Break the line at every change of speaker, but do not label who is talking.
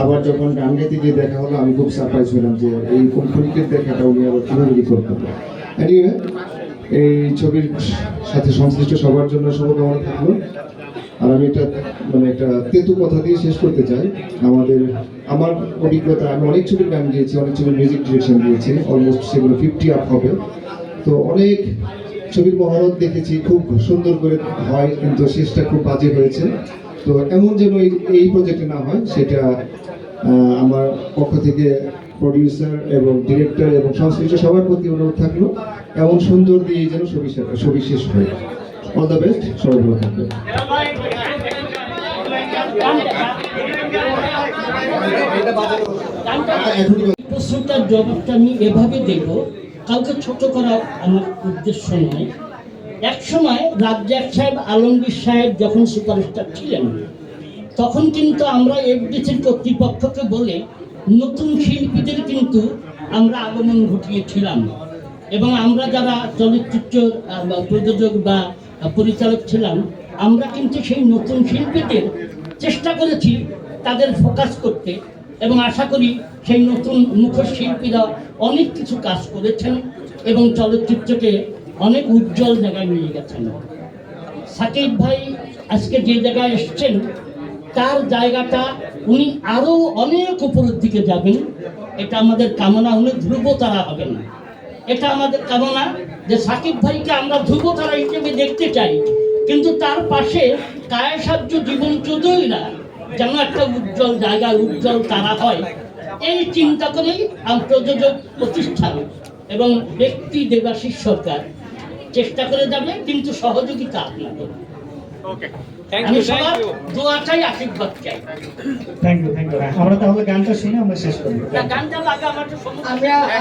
আবার যখন গান গাইতে গিয়ে দেখা হলো, আমি খুব সারপ্রাইজ হলাম যে এই কোম্পানিকের দেখাটা উনি আবার কীভাবে রেকর্ড করবেন এই ছবির সাথে সংশ্লিষ্ট সবার জন্য শুভকামনা থাকল। আর আমি এটা মানে একটা তেতু কথা দিয়ে শেষ করতে চাই। আমাদের, আমার অভিজ্ঞতা আমি অনেক ছবির গান গিয়েছি, অনেক ছবির মিউজিক ডিরেকশন দিয়েছি অলমোস্ট সেগুলো ফিফটি আপ হবে। তো অনেক ছবির মহরত দেখেছি, খুব সুন্দর করে হয়, কিন্তু শেষটা খুব বাজে হয়েছে। তো এমন যেন এই- প্রজেক্টে না হয়, সেটা আমার পক্ষ থেকে প্রডিউসার এবং ডিরেক্টর এবং সংশ্লিষ্ট সবার প্রতি অনুরোধ থাকল। এমন সুন্দর দিয়ে যেন ছবি ছবি শেষ হয়। অল দ্য বেস্ট সবাই ভালো থাকবে
প্রশ্নটার জবাবটা আমি এভাবে দেব, কাউকে ছোট করা আমার উদ্দেশ্য নয়। এক সময় রাজ্জাক সাহেব, আলমগীর সাহেব যখন সুপারস্টার ছিলেন, তখন কিন্তু আমরা এফডিসির কর্তৃপক্ষকে বলে নতুন শিল্পীদের কিন্তু আমরা আগমন ঘটিয়েছিলাম। এবং আমরা যারা চলচ্চিত্র প্রযোজক বা পরিচালক ছিলাম, আমরা কিন্তু সেই নতুন শিল্পীদের চেষ্টা করেছি তাদের ফোকাস করতে। এবং আশা করি সেই নতুন মুখোশ শিল্পীরা অনেক কিছু কাজ করেছেন এবং চলচ্চিত্রকে অনেক উজ্জ্বল জায়গায় নিয়ে গেছেন। সাকিব ভাই আজকে যে জায়গায় এসছেন, তার জায়গাটা উনি আরও অনেক উপরের দিকে যাবেন। এটা আমাদের কামনা, উনি ধ্রুব তারা হবেন। এটা আমাদের কামনা যে সাকিব ভাইকে আমরা ধ্রুব তারা হিসেবে দেখতে চাই। কিন্তু তার পাশে কায়াসাহ্য জীবন চৌধুরীরা যেন একটা উজ্জ্বল জায়গা, উজ্জ্বল তারা হয়, এই চিন্তা করেই প্রযোজক প্রতিষ্ঠান এবং ব্যক্তি দেবাশিস সরকার চেষ্টা করে যাবে কিন্তু সহযোগিতা আপনাদের
ওকে
আমি সবার
ইউ
দোয়াটাই আশীর্বাদ চাই।
থ্যাংক ইউ থ্যাংক ইউ আমরা তাহলে গানটা শুনে আমরা শেষ করব
গানটা লাগে আমার তো সমস্যা
আমরা